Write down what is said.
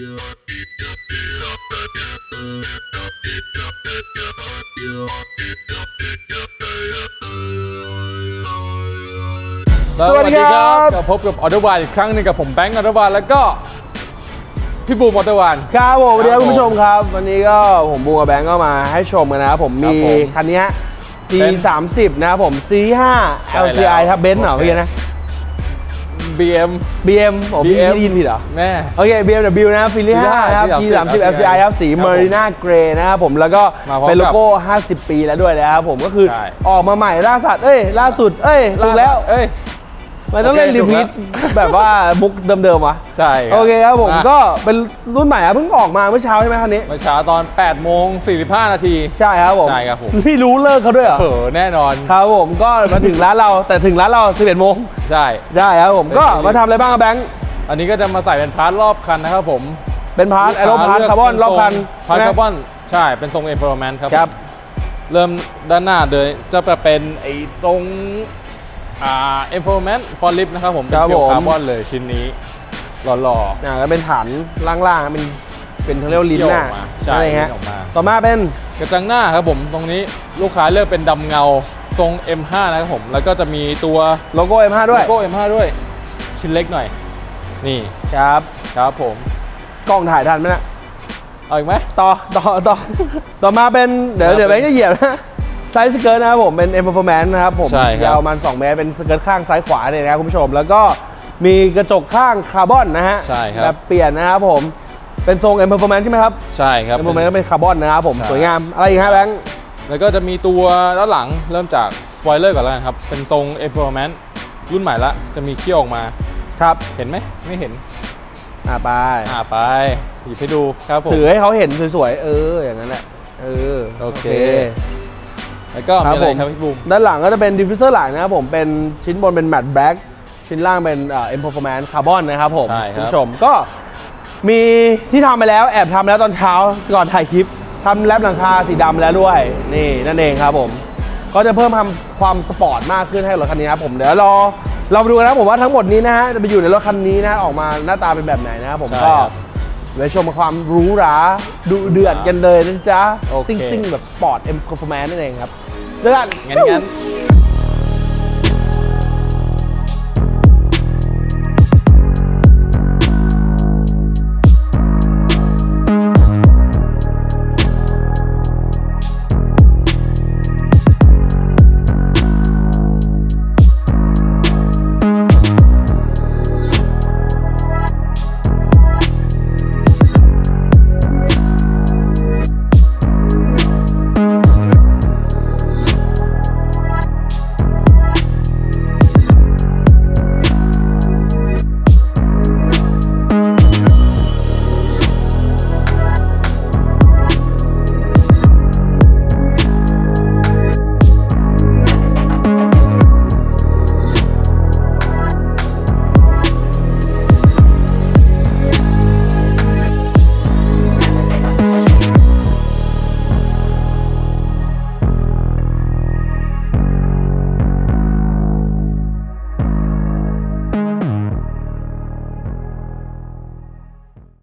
สวัสดีครับกลับพบกับออเดอร์วานอีกครั้งหนึ่งกับผมแบงค์ออเดอร์วานแล้วก็พี่บูมออเดอร์วาน ครับผมสวัสดีครับครับคุณผู้ชมครับ วันนี้ก็ผมบูกับแบงก์ก็มาให้ชมกันนะครับผมครับมีผมคันนี้ G เป็น3 0นะครับผม C 5ใช่แล้ว LCI ครับเบนซ์เหรอโอเคพี่นะ BM BM ผมพี่ BM ได้ยินผิดเหรอ แม่ โอเค BMW นะฟิลิ G 5นะครับ G 3 0 LCI ครับสี ครับผม Marina Grey นะครับผมแล้วก็มาพร้อมเป็นโลกับโก้ 50 ปีแล้วด้วยนะครับผมก็คือใช่ ออกมาใหม่ล่าสัตว์เอ้ย ล่าสุด เอ้ยถูกแล้ว เอ้ย มันต้องเล่นโอเครีถูกพีแล้ทวแบบว่ามุกเดิมๆวะใช่โอเคครับผมอะก็เป็นรุ่นใหม่อะเพิ่งออกมาเมื่อเช้าใช่ไหมคันนี้เมื่อเช้าตอน8โมง45 นาที ใช่ครับผมใช่ครับผมนี่รู้เลิกเขาด้วยเหรอเผลอแน่นอนครับผมก็มาถึงร้านเราแต่ถึงร้านเรา11โมงใช่ได้ครับผมก็เป็นมาทำอะไรบ้างครับแบงค์อันนี้ก็จะมาใส่เป็นพาร์ทรอบคันนะครับผมเป็นพาร์ทแอโรพาร์ทลูกคาร์บอนเลืรกอบคันพาร์ทใช่ไหมคาร์บอนใช่เป็นทรงเอ็มพ r รแมนครับครับเริ่มด้านหน้าเลยจะเป็นไอ้ตรง อ่าเอ็มพ r รแมนฟอร์ลิฟนะครับผมเป็นครับเกี่ยวผม คาร์บอนเลยชิ้นนี้หล่อๆอ่าก็เป็นฐานล่างๆเป็นเป็นเขาเรียกว่าลิ้นหน้าเขี้ยวออกมาใช่อะไรลิ้ฮะนออกมา ต่อมาเป็น กระจังหน้าครับผมตรงนี้ลูกค้าเลือกเป็นดำเงาทรง M5 นะครับผม แล้วก็จะมีตัวโลโก้ M5 ด้วย โลโก้ M5 ด้วย ชิ้นเล็กหน่อย นี่ครับ ครับผม กล้องถ่ายทันไหมนะ เอาอีกไหม ต่อ ต่อ ต่อ ต่อมาเป็น เดี๋ยวครับเดี๋ยวแบงค์จะเหยียบนะ ไซส์สเกิร์ตนะครับผมเป็น M Performance นะครับผมใช่ครับ ยาวประมาณ2เมตรเป็นสเกิร์ตข้างซ้ายขวาเนี่ยนะครับคุณผู้ชม แล้วก็มีกระจกข้างคาร์บอนนะฮะใช่ครับ แบบเปลี่ยนนะครับผมเป็นทรง M Performance ใช่ไหมครับใช่ครับ M Performance ก็เป็นคาร์บอนนะครับผมใช่ สวยงามอะไรอีกฮะแบงค์แล้วก็จะมีตัวด้านหลังเริ่มจากสปอยเลอร์ก่อนแล้วกันครับ เป็นทรง M Performance รุ่นใหม่ละจะมีเขี้ยวออกมาครับเห็นไหมไม่เห็น อ่าไปอ่าไปหยิบให้ดูครับผม ถือให้เขาเห็นสวยๆเอออย่างนั้นแหละเออโอเค แล้วก็ครับมีอะไรผมครับพี่บูมด้านหลังก็จะเป็นดิฟฟิวเซอร์หลังนะครับผมเป็นชิ้นบนเป็นแมตต์แบล็กชิ้นล่างเป็นเอ่อ็มพอร์ฟอร์แมนซ์คาร์บอนนะครับผมใช่ครับคุณผู้ชมก็มีที่ทำไปแล้วแอบทำแล้วตอนเช้าก่อนถ่ายคลิปทำแรปหลังคาสีดำแล้วด้วย นี่นั่นเองครับผม ก็จะเพิ่มความสปอร์ตมากขึ้นให้รถคันนี้นะครับผมเดี๋ยวรอเรามาดูกันนะผมว่าทั้งหมดนี้นะฮะจะไปอยู่ในรถคันนี้นะออกมาหน้าตาเป็นแบบไหนนะครับผมใช่ก็ ครับไปชมความหรูหราดุเดือดกันเลยนะจ๊ะโอเคซิ่งๆ แบบสปอร์ตเอ็มคอร์ฟแมนนั่นเองครับเจอกันงั้นงั้น